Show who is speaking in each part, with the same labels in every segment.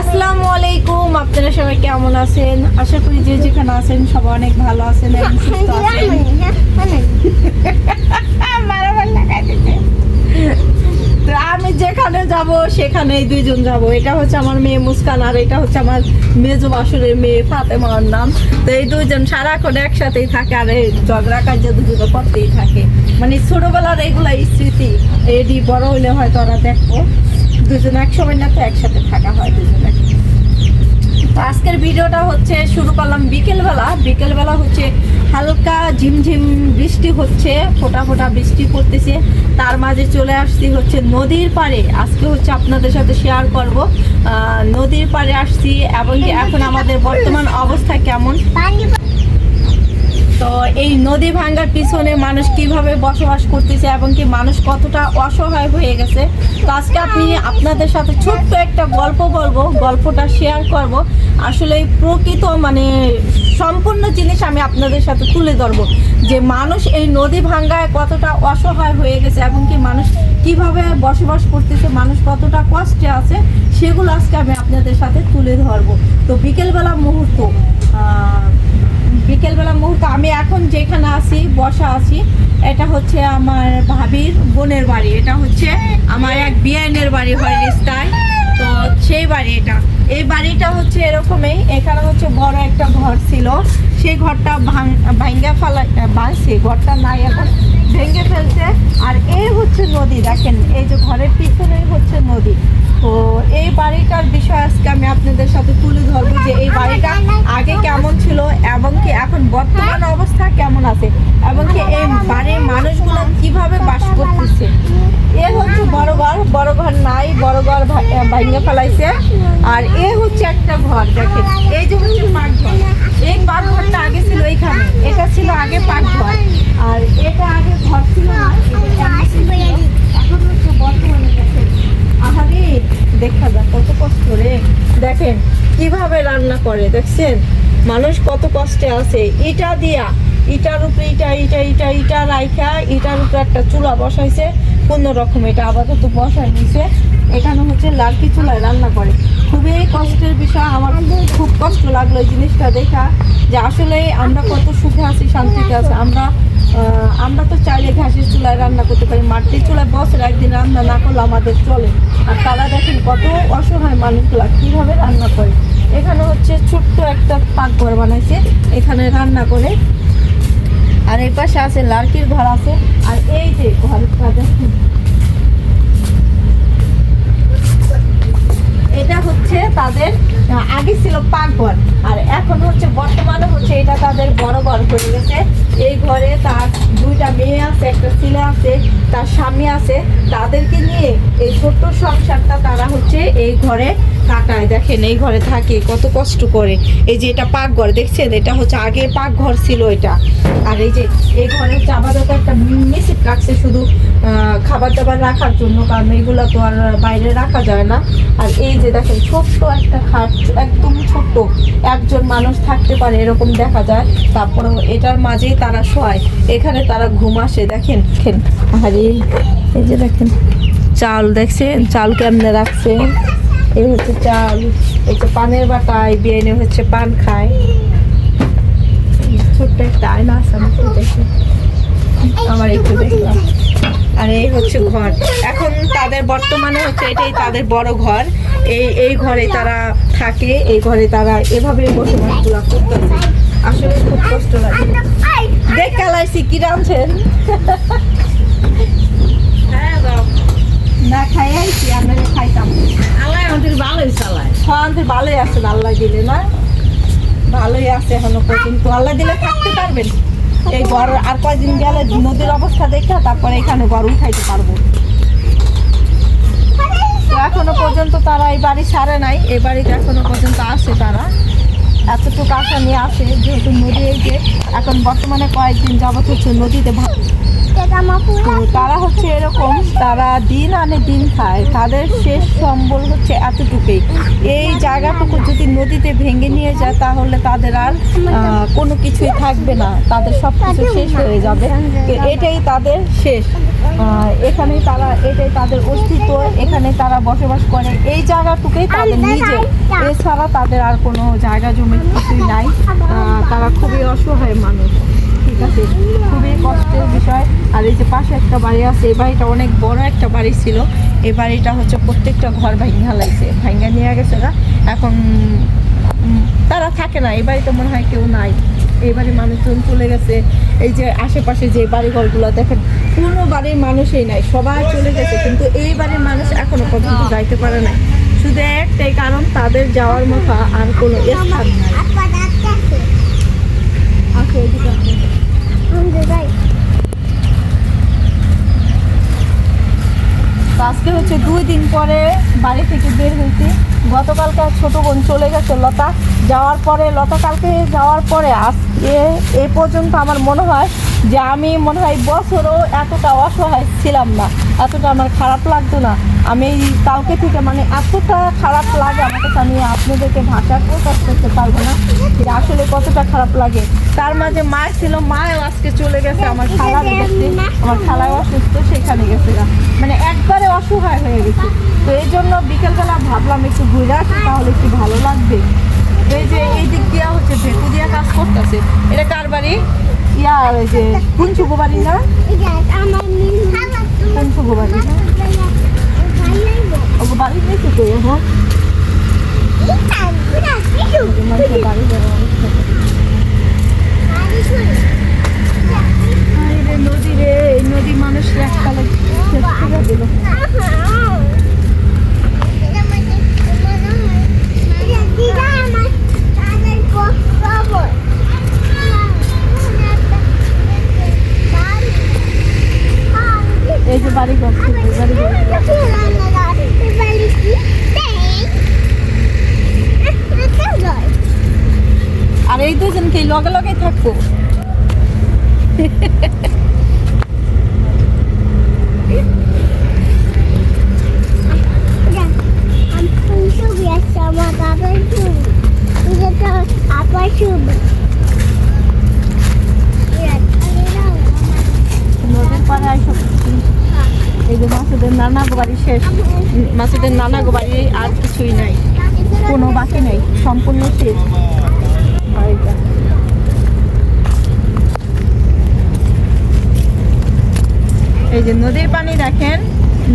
Speaker 1: আসসালামু আলাইকুম আপনারা সবাই কেমন আছেন? আশা করি যে যেখানে আছেন সবাই অনেক ভালো আছেন সুস্থ লাগাই দিছে। তো আমি যেখানে যাব সেখানে দুইজন যাব। এটা হচ্ছে আমার মেয়ে মুস্কান আর এটা হচ্ছে আমার মেজো বাসুরের মেয়ে ফাতেমার নাম। তো এই দুইজন সারাক্ষণ একসাথেই থাকে আর এই ঝগড়া কার্য দুজনে করতেই থাকে। মানে ছোটবেলার এইগুলা স্মৃতি। এডি বড় হইলে হয়তো ওরা দেখব দুজন এক সময় না তো একসাথে থাকা হয় দুজনে। তো আজকের ভিডিওটা হচ্ছে শুরু করলাম বিকেলবেলা। বিকেলবেলা হচ্ছে হালকা ঝিমঝিম বৃষ্টি হচ্ছে, ফোটা ফোটা বৃষ্টি পড়তেছে। তার মাঝে চলে আসছি হচ্ছে নদীর পাড়ে। আজকে হচ্ছে আপনাদের সাথে শেয়ার করব। নদীর পাড়ে আসছি এবং এখন আমাদের বর্তমান অবস্থা কেমন? তো এই নদী ভাঙ্গার পিছনে মানুষ কীভাবে বসবাস করতেছে এবং কি মানুষ কতটা অসহায় হয়ে গেছে? তো আজকে আপনি আপনাদের সাথে ছোট্ট একটা গল্প বলব, গল্পটা শেয়ার করব। আসলে প্রকৃত মানে সম্পূর্ণ জিনিস আমি আপনাদের সাথে তুলে ধরবো যে মানুষ এই নদী ভাঙ্গায় কতটা অসহায় হয়ে গেছে এবং কি মানুষ কীভাবে বসবাস করতেছে, মানুষ কতটা কষ্টে আছে, সেগুলো আজকে আমি আপনাদের সাথে তুলে ধরবো। তো বিকেলবেলা মুহূর্ত আমি এখন যেখানে আছি, বসা আছি, এটা হচ্ছে আমার ভাবির বোনের বাড়ি। এটা হচ্ছে আমার এক বিআইনের বাড়ি হয় রিস্তায় তো সেই বাড়ি এটা এই বাড়িটা হচ্ছে এরকমই। এখানে হচ্ছে বড় একটা ঘর ছিল। সেই ঘরটা ভাঙ ভাঙ্গা ফেলা ভাঙছে। ঘরটা নাই এখন। ভেঙে ফেলছে। আর এই হচ্ছে নদী, দেখেন, এই যে ঘরের পিছনেই হচ্ছে নদী। তো এই আজকে আমি আপনাদের সাথে তুলে ধরবো যে এই বাড়িটা আগে কেমন ছিল এবং কি এখন বর্তমান অবস্থা কেমন আছে এবং কি এই বাড়ির মানুষগুলো কীভাবে বাস করতেছে। এ হচ্ছে বড় ঘর বড় ঘর নাই, বড় ঘর ভাঙে ফেলাইছে। আর এ হচ্ছে একটা ঘর, দেখেন, এই যে হচ্ছে পাকঘর এই পাকঘরটা আগে ছিল এইখানে, এটা ছিল আগে পাকঘর আর এটা আগে ঘর ছিল না করে দেখছেন, মানুষ কত কষ্টে আছে। ইটা দিয়া, ইটার উপরে ইটা ইটা ইটা ইটা রাইখা, ইটার উপরে একটা চুলা বসাইছে কোনো রকম এটা আপাতত বসাই নিছে। এখানে হচ্ছে লার্কি চুলায় রান্না করে। খুবই কষ্টের বিষয়, আমার খুব কষ্ট লাগল এই জিনিসটা দেখা। যে আসলে আমরা কত সুখে আছি, শান্তিতে আছি। আমরা আমরা তো চাইলে ঘাসের চুলায় রান্না করতে পারি। মাটির চুলায় বছর একদিন রান্না না করলে আমাদের চলে। আর তারা দেখেন কত অসহায় মানুষগুলা কীভাবে রান্না করে। এখানে হচ্ছে ছোট্ট একটা পাকঘর বানাইছে। এখানে রান্না করে। আর এই পাশে আছে লার্কির ঘর আছে। আর এই যে ঘরটা দেখুন। এটা হচ্ছে তাদের আগে ছিল পাকঘর। আর এখন হচ্ছে বর্তমানে এটা তাদের বড় ঘর হয়ে গেছে। এই ঘরে তার দুইটা মেয়ে আছে, একটা ছেলে আছে, তার স্বামী আছে। তাদেরকে নিয়ে এই ছোট্ট সংসারটা তারা হচ্ছে এই ঘরে কাটায়, দেখেন এই ঘরে থাকে, কত কষ্ট করে। এই যে এটা পাকঘর, দেখছেন? এটা হচ্ছে আগে পাকঘর ছিল এটা। আর এই যে, এই ঘরে হচ্ছে আপাতত একটা মেসিপ রাখছে শুধু খাবার দাবার রাখার জন্য, কারণ এগুলো তো আর বাইরে রাখা যায় না। আর এই যে দেখেন, ছোট্ট একটা খাট, একদম ছোট্ট। একজন মানুষ থাকতে পারে, এরকম দেখা যায়। তারপরে এটার মাঝেই তারা শোয়। এখানে তারা ঘুম আসে, দেখেন। দেখেন আরে এই যে দেখেন চাল দেখছেন? চাল কেমনে রাখছে? এই হচ্ছে চাল, এই যে পানের বাটায় বিয়ে হচ্ছে পান খায়। ছোট্ট একটা আয়না আছে, আমি একটু দেখি। আমার একটু দেখলাম। আর এই হচ্ছে ঘর। এখন তাদের বর্তমানে হচ্ছে এটাই তাদের বড় ঘর। এই এই ঘরে তারা থাকে, এই ঘরে তারা এভাবে বসবাসগুলো করতেছে। আসলে খুব কষ্ট লাগে। দেখ, কালাইছি, কি রাঁধছেন? না খাই আইছি আমরা খাইতাম।
Speaker 2: আল্লাহ আমাদের ভালোই চালায়।
Speaker 1: খাওয়াতে ভালোই আছে আল্লাহ দিলে না। ভালোই আছে এখনও পর্যন্ত। আল্লাহ দিলে থাকতে পারবেন। এই ঘর আর কয়দিন গেলে নদীর অবস্থা দেখে তারপরে এখানে ঘর উঠাইতে পারব। এখনও পর্যন্ত তারা এই বাড়ি ছাড়ে নাই। এই বাড়িতে এখনও পর্যন্ত আসে তারা। এতটুকু আশা নিয়ে আসে যেহেতু নদী এই যে এখন বর্তমানে কয়েকদিন যাবত হচ্ছে নদীতে ভা- তো তারা হচ্ছে এরকম, তারা দিন আনে দিন খায়। তাদের শেষ সম্বল হচ্ছে এতটুকুই। এই জায়গাটুকু যদি নদীতে ভেঙে নিয়ে যায়, তাহলে তাদের আর কোনো কিছুই থাকবে না। তাদের সব কিছু শেষ হয়ে যাবে। এটাই তাদের শেষ। এখানে তারা, এটাই তাদের অস্তিত্ব। এখানে তারা বসবাস করে। এই জায়গাটুকুই তাদের নিজে এছাড়া তাদের আর কোনো জায়গা জমি কিছুই নাই। তারা খুবই অসহায় মানুষ। ঠিক খুবই কষ্টের বিষয়। আর এই যে পাশে একটা বাড়ি আছে এই বাড়িটা অনেক বড় একটা বাড়ি ছিল। এই বাড়িটা হচ্ছে প্রত্যেকটা ঘর ভাঙা লাগছে ভাঙা নিয়ে গেছে না এখন তারা থাকে না এই বাড়িতে মনে হয় কেউ নাই। এই বাড়ির মানুষজন চলে গেছে। এই যে আশেপাশে যে বাড়িঘরগুলো দেখেন কোনো বাড়ির মানুষই নাই সবাই চলে গেছে। কিন্তু এই বাড়ির মানুষ এখনও পর্যন্ত যাইতে পারে না শুধু একটাই কারণ তাদের যাওয়ার মতো আর কোনো স্থান নাই। তো আজকে হচ্ছে দুই দিন পরে বাড়ি থেকে বের হয়েছি গতকালকে এক ছোট বোন চলে গেছে লতা। যাওয়ার পরে, লতা কালকে যাওয়ার পরে আজকে এ পর্যন্ত আমার মনে হয় যে আমি মনে হয় বছরও এতটা অসহায় ছিলাম না, এতটা আমার খারাপ লাগতো না। আমি কালকে থেকে মানে এতটা খারাপ লাগে আমার কাছে, আমি আপনাদেরকে ভাষা প্রকাশ করতে পারব না যে আসলে কতটা খারাপ লাগে। তার মাঝে মা ছিল, মাও আজকে চলে গেছে আমার খালা গেছে আমার খালাও অসুস্থ, সেখানে গেছে মানে একবারে অসহায় হয়ে গেছে। তো এই জন্য বিকেলবেলা ভাবলাম একটু ঘুরে আসি, তাহলে একটু ভালো লাগবে। এই যে, এই দিক দিয়া হচ্ছে ভেতু দিয়া কাজ করতেছে। এটা কার বাড়ি? ইয়া, ওই যে কোন শুভ বাড়ি না কোন শুভ বাড়ি না নদী রে, এই নদী মানুষ এককালে শেষ করে এই যে বাড়ি এই বাড়ি আর এই দুজনকে লগে লগে থাকব? এই যে মাসুদের নানা গো বাড়ি শেষ। মাসুদের নানা গো বাড়ি আর কিছুই নাই। কোনো বাকি নেই, সম্পূর্ণ শেষ। এই যে নদীর পানি দেখেন,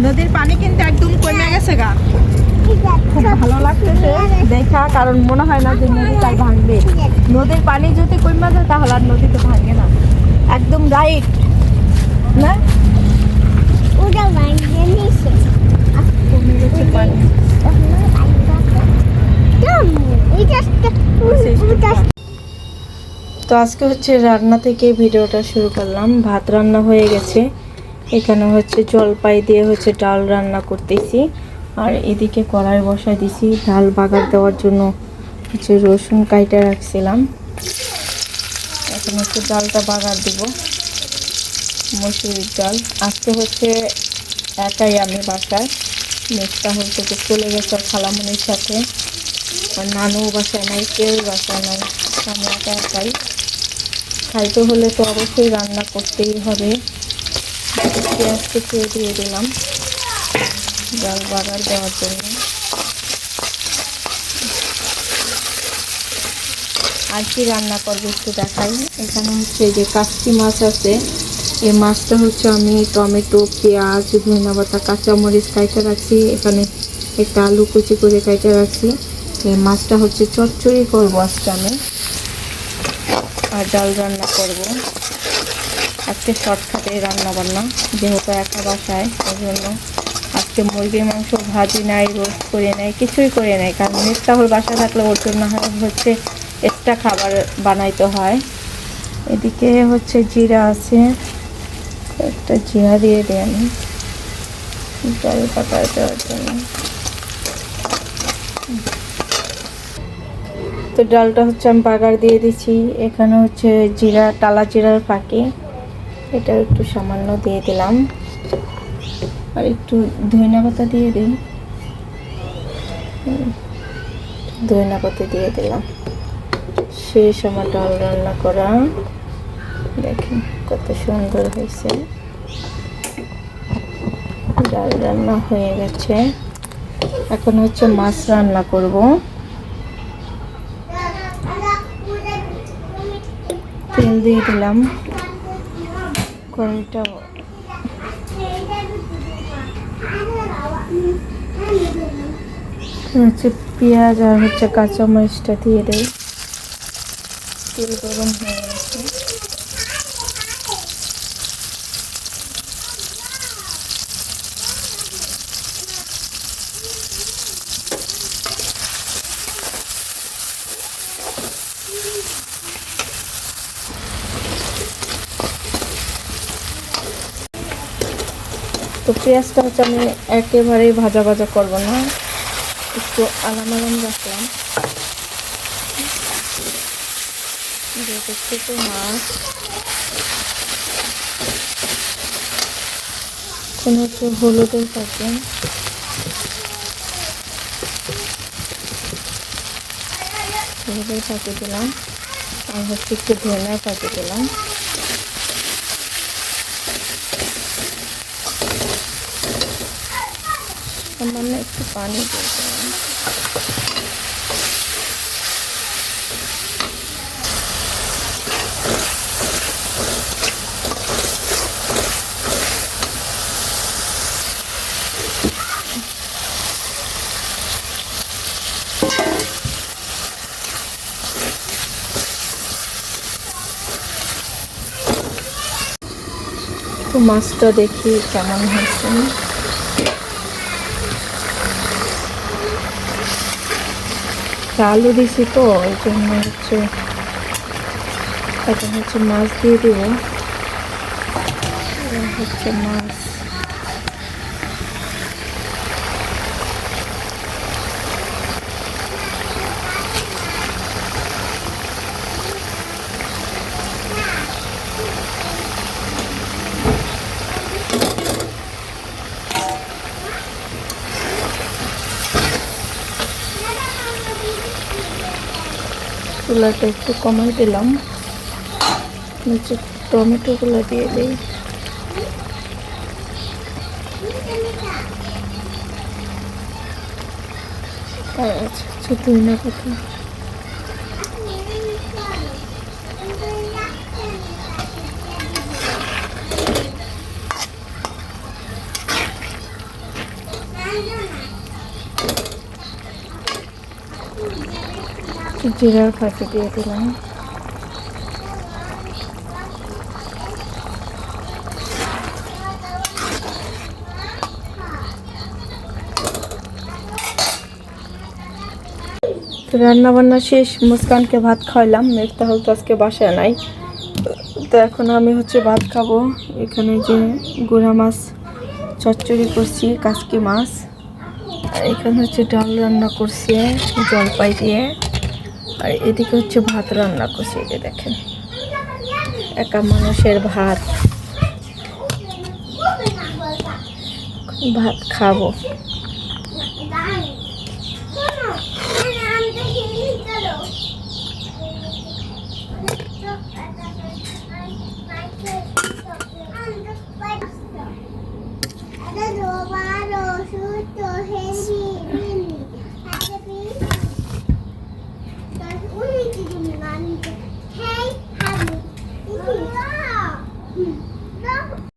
Speaker 1: নদীর পানি কিন্তু একদম কমে গেছে গা। খুব ভালো লাগতেছে দেখা, কারণ মনে হয় না যে নদী তার ভাঙবে। নদীর পানি যদি কমে যায়, তাহলে আর নদী তো ভাঙে না। একদম রাইট না? তো আজকে হচ্ছে রান্না থেকে ভিডিওটা শুরু করলাম। ভাত রান্না হয়ে গেছে। এখানে হচ্ছে জলপাই দিয়ে হচ্ছে ডাল রান্না করতেছি। আর এদিকে কড়াই বসাই দিছি। ডাল বাগার দেওয়ার জন্য হচ্ছে রসুন কাইটা রাখছিলাম। এখন হচ্ছে ডালটা বাগার দিব। মসুরির ডাল। আজকে হচ্ছে একাই আমি বাসায়। মেঘটা হচ্ছে চলে গেছে খালামনির সাথে। আর নানু বাসায় নাই কেউ বাসায় নাই। আমি একা একাই। খাইতে হলে তো অবশ্যই রান্না করতেই হবে। পেঁয়াজ কুচিয়ে দিয়ে দিলাম। ডাল বাগার দেওয়ার জন্য। আর কি রান্না করব একটু দেখাই। এখানে হচ্ছে যে কাচকি মাছ আছে। এই মাছটা হচ্ছে আমি টমেটো, পেঁয়াজ, ধনিয়া পাতা, কাঁচামরিচ কাইটে রাখছি। এখানে একটা আলু কুচি করে কাইটে রাখছি। এই মাছটা হচ্ছে চচ্চড়ি করব আজকে আমি। আর ডাল রান্না করব। আজকে শর্টকাটে রান্না বান্না, যেহেতু একা বাসায় ওই জন্য আজকে মুরগির মাংস ভাজি নাই, রোস্ট করে নেই, কিছুই করে নেই। কারণ মিফতাহুল বাসায় থাকলে ওর জন্য হচ্ছে এক্সট্রা খাবার বানাইতে হয়। এদিকে হচ্ছে জিরা আছে। একটা জিরা দিয়ে দিই আমি। জল পাতায় দেওয়ার জন্য। তো ডালটা হচ্ছে আমি বাগার দিয়ে দিচ্ছি এখানে হচ্ছে জিরা, টালা জিরার ফাঁকি। এটা একটু সামান্য দিয়ে দিলাম। আর একটু ধনিয়া পাতা দিয়ে দিই। ধনিয়া পাতা দিয়ে দিলাম। শেষ আমার ডাল রান্না করা। দেখেন। কত সুন্দর হয়েছে। ডাল রান্না হয়ে গেছে। এখন হচ্ছে মাছ রান্না করব। তেল দিয়ে দিলাম। কড়াইটা হচ্ছে পেঁয়াজ আর হচ্ছে কাঁচামরিচটা দিয়ে দেয় তেল গরম হয়ে গেছে তো পেঁয়াজটা হচ্ছে আমি একেবারেই ভাজা ভাজা করব না। একটু আরাম আরাম রাখলাম। ছোটো মাছ। কোনো হচ্ছে হলুদের থাকে হলুদের পাখি দিলাম। আর হচ্ছে একটু ধনিয়া পাখি দিলাম। সামান্য একটু পানি মাছটা দেখি কেমন হয়েছে আলু দিছি তো ওই জন্য হচ্ছে এখন হচ্ছে মাছ দিয়ে দিব। হচ্ছে মাছ। চুলাটা একটু কমাই দিলাম। নিচে টমেটোগুলো দিয়ে দিই। আচ্ছা আচ্ছা তুই না পাতা। জিরার ফাঁকি দিয়ে দিলাম। তো রান্না বান্না শেষ, মুস্কানকে ভাত খাওয়ালাম মেঘটা তো আজকে বাসায় নাই। তো এখন আমি হচ্ছে ভাত খাব। এখানে যে গুড়া মাছ চচ্চড়ি করছি, কাসকি মাছ। এখানে হচ্ছে ডাল রান্না করছি, জলপাই দিয়ে। আর এদিকে হচ্ছে ভাত রান্না করছি এদের দেখেন। একা মানুষের ভাত। ভাত খাব।